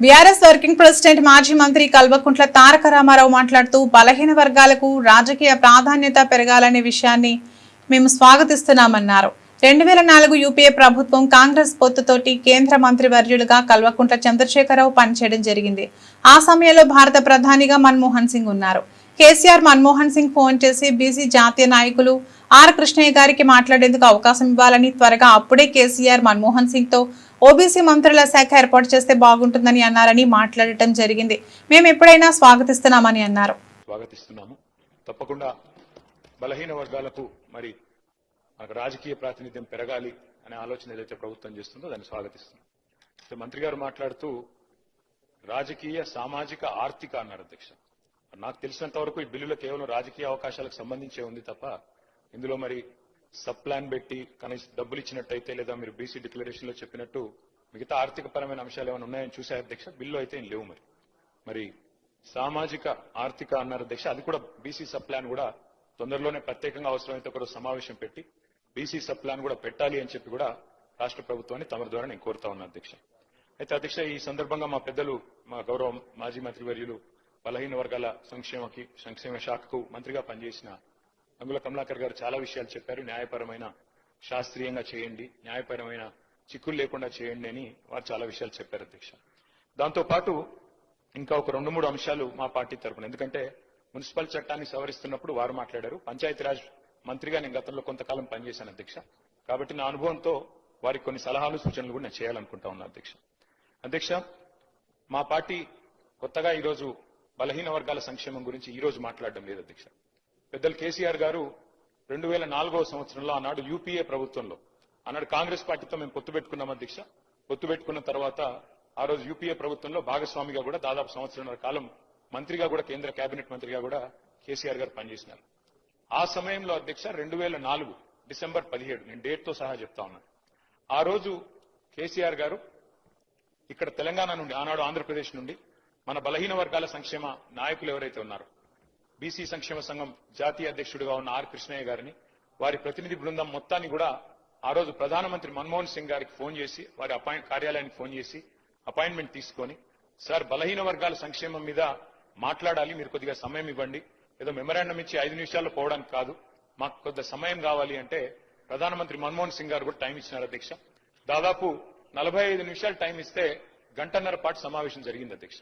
BRS working president మాజీ మంత్రి కల్వకుంట్ల తారక రామారావు మాట్లాడుతూ బలహీన వర్గాలకు రాజకీయ ప్రాధాన్యత పెరగాలనే విషయాన్ని మేము స్వాగతిస్తున్నామన్నారు. రెండు వేల నాలుగు యూపీఏ ప్రభుత్వం కాంగ్రెస్ పొత్తుతోటి కేంద్ర మంత్రి వర్యులుగా కల్వకుంట్ల చంద్రశేఖరరావు పనిచేయడం జరిగింది. ఆ సమయంలో భారత ప్రధానిగా మన్మోహన్ సింగ్ ఉన్నారు. కేసీఆర్ మన్మోహన్ సింగ్ ఫోన్ చేసి బీసీ జాతీయ నాయకులు ఆర్ కృష్ణయ్య గారికి మాట్లాడేందుకు అవకాశం ఇవ్వాలని త్వరగా అప్పుడే కేసీఆర్ మన్మోహన్ సింగ్తో ఓబీసీ మంత్రుల శాఖ ఏర్పాటు చేస్తే బాగుంటుందని అన్నారని మాట్లాడటం జరిగింది. మేము ఎప్పుడైనా స్వాగతిస్తున్నామని అన్నారు. స్వాగతిస్తున్నాము. తప్పకుండా బలహీన వర్గాలకు మరి రాజకీయ ప్రాతినిధ్యం పెరగాలి అనే ఆలోచన ఏదైతే ప్రభుత్వం చేస్తుందో దాన్ని స్వాగతిస్తున్నాం. మంత్రి గారు మాట్లాడుతూ రాజకీయ సామాజిక ఆర్థిక అన్నారు అధ్యక్ష. నాకు తెలిసినంత వరకు ఈ బిల్లులో కేవలం రాజకీయ అవకాశాలకు సంబంధించే ఉంది తప్ప ఇందులో మరి సబ్ ప్లాన్ పెట్టి కనీసం డబ్బులు ఇచ్చినట్టయితే లేదా మీరు బీసీ డిక్లరేషన్లో చెప్పినట్టు మిగతా ఆర్థిక పరమైన అంశాలు ఏమైనా ఉన్నాయని చూసే అధ్యక్ష బిల్లు అయితే ఏం లేవు మరి. మరి సామాజిక ఆర్థిక అన్నారు అధ్యక్ష అది కూడా బీసీ సబ్ ప్లాన్ కూడా తొందరలోనే ప్రత్యేకంగా అవసరమైతే ఒక సమావేశం పెట్టి బీసీ సబ్ ప్లాన్ కూడా పెట్టాలి అని చెప్పి కూడా రాష్ట్ర ప్రభుత్వాన్ని తమ ద్వారా నేను కోరుతా ఉన్నా అధ్యక్ష. అయితే అధ్యక్ష ఈ సందర్భంగా మా పెద్దలు మా గౌరవ మాజీ మంత్రి వర్యులు బలహీన వర్గాల సంక్షేమకి సంక్షేమ శాఖకు మంత్రిగా పనిచేసిన అందులో కమలాకర్ గారు చాలా విషయాలు చెప్పారు. న్యాయపరమైన శాస్త్రీయంగా చేయండి. న్యాయపరమైన చిక్కులు లేకుండా చేయండి అని వారు చాలా విషయాలు చెప్పారు అధ్యక్ష. దాంతో పాటు ఇంకా ఒక రెండు మూడు అంశాలు మా పార్టీ తరపున. ఎందుకంటే మున్సిపల్ చట్టాన్ని సవరిస్తున్నప్పుడు వారు మాట్లాడారు. పంచాయతీరాజ్ మంత్రిగా నేను గతంలో కొంతకాలం పనిచేశాను అధ్యక్ష. కాబట్టి నా అనుభవంతో వారికి కొన్ని సలహాలు సూచనలు కూడా నేను చేయాలనుకుంటా ఉన్నా అధ్యక్ష. అధ్యక్ష మా పార్టీ కొత్తగా ఈరోజు బలహీన వర్గాల సంక్షేమం గురించి ఈరోజు మాట్లాడడం లేదు అధ్యక్ష. పెద్దలు కేసీఆర్ గారు రెండు వేల నాలుగవ సంవత్సరంలో ఆనాడు యూపీఏ ప్రభుత్వంలో ఆనాడు కాంగ్రెస్ పార్టీతో మేము పొత్తు పెట్టుకున్నాం అధ్యక్ష పొత్తు పెట్టుకున్న తర్వాత ఆ రోజు యూపీఏ ప్రభుత్వంలో భాగస్వామిగా కూడా దాదాపు సంవత్సరంన్నర కాలం మంత్రిగా కూడా కేంద్ర కేబినెట్ మంత్రిగా కూడా కేసీఆర్ గారు పనిచేసినారు. ఆ సమయంలో అధ్యక్ష రెండు వేల నాలుగు డిసెంబర్ పదిహేడు నేను డేట్తో సహా చెప్తా ఉన్నాను ఆ రోజు కేసీఆర్ గారు ఇక్కడ తెలంగాణ నుండి ఆనాడు ఆంధ్రప్రదేశ్ నుండి మన బలహీన వర్గాల సంక్షేమ నాయకులు ఎవరైతే ఉన్నారో బీసీ సంక్షేమ సంఘం జాతీయ అధ్యక్షుడిగా ఉన్న ఆర్ కృష్ణయ్య గారిని వారి ప్రతినిధి బృందం మొత్తాన్ని కూడా ఆ రోజు ప్రధానమంత్రి మన్మోహన్ సింగ్ గారికి ఫోన్ చేసి వారి అపాయింట్ కార్యాలయానికి ఫోన్ చేసి అపాయింట్మెంట్ తీసుకొని సార్ బలహీన వర్గాల సంక్షేమం మీద మాట్లాడాలి మీరు కొద్దిగా సమయం ఇవ్వండి. ఏదో మెమరాండం ఇచ్చి ఐదు నిమిషాల్లో పోవడానికి కాదు. మాకు కొద్ది సమయం కావాలి అంటే ప్రధానమంత్రి మన్మోహన్ సింగ్ గారు కూడా టైం ఇచ్చినారు అధ్యక్ష. దాదాపు నలభై ఐదు నిమిషాలు టైం ఇస్తే గంటన్నర పాటు సమావేశం జరిగింది అధ్యక్ష.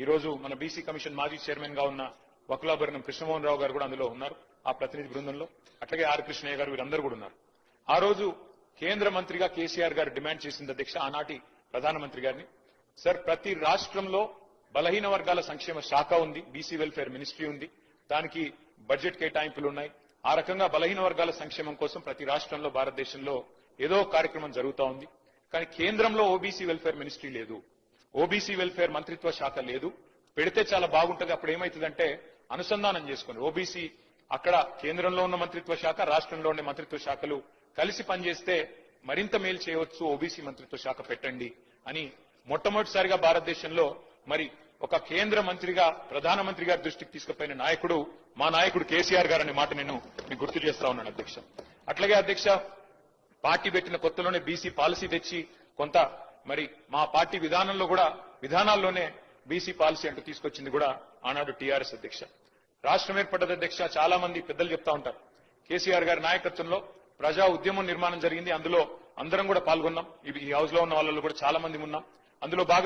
ఈ రోజు మన బీసీ కమిషన్ మాజీ చైర్మన్గా ఉన్న వకులాభరణం కృష్ణమోహన్ రావు గారు కూడా అందులో ఉన్నారు ఆ ప్రతినిధి బృందంలో. అట్లాగే ఆర్ కృష్ణయ్య గారు వీరందరూ కూడా ఉన్నారు. ఆ రోజు కేంద్ర మంత్రిగా కేసీఆర్ గారు డిమాండ్ చేసింది అధ్యక్ష ఆనాటి ప్రధానమంత్రి గారిని. సార్ ప్రతి రాష్ట్రంలో బలహీన వర్గాల సంక్షేమ శాఖ ఉంది బీసీ వెల్ఫేర్ మినిస్ట్రీ ఉంది. దానికి బడ్జెట్ కేటాయింపులు ఉన్నాయి. ఆ రకంగా బలహీన వర్గాల సంక్షేమం కోసం ప్రతి రాష్ట్రంలో భారతదేశంలో ఏదో కార్యక్రమం జరుగుతా ఉంది. కానీ కేంద్రంలో ఓబీసీ వెల్ఫేర్ మినిస్ట్రీ లేదు. ఓబీసీ వెల్ఫేర్ మంత్రిత్వ శాఖ లేదు. పెడితే చాలా బాగుంటుంది. అప్పుడు ఏమవుతుందంటే అనుసంధానం చేసుకుని ఓబీసీ అక్కడ కేంద్రంలో ఉన్న మంత్రిత్వ శాఖ రాష్ట్రంలో ఉండే మంత్రిత్వ శాఖలు కలిసి పనిచేస్తే మరింత మేలు చేయవచ్చు ఓబీసీ మంత్రిత్వ శాఖ పెట్టండి అని మొట్టమొదటిసారిగా భారతదేశంలో మరి ఒక కేంద్ర మంత్రిగా ప్రధానమంత్రి గారి దృష్టికి తీసుకుపోయిన నాయకుడు మా నాయకుడు కేసీఆర్ గారు అనే మాట నేను మీకు గుర్తు చేస్తా ఉన్నాను అధ్యక్ష. అట్లాగే అధ్యక్ష పార్టీ పెట్టిన కొత్తలోనే బీసీ పాలసీ తెచ్చి కొంత మరి మా పార్టీ విధానంలో కూడా విధానాల్లోనే బీసీ పాలసీ అంటూ తీసుకొచ్చింది కూడా ఆనాడు టీఆర్ఎస్ అధ్యక్ష. రాష్ట్రం ఏర్పడ్డది అధ్యక్ష చాలా మంది పెద్దలు చెప్తా ఉంటారు. కేసీఆర్ గారి నాయకత్వంలో ప్రజా ఉద్యమం నిర్మాణం జరిగింది. అందులో అందరం కూడా పాల్గొన్నాం. ఈ హౌస్లో ఉన్న వాళ్ళలో కూడా చాలా మంది ఉన్నాం. అందులో బాగా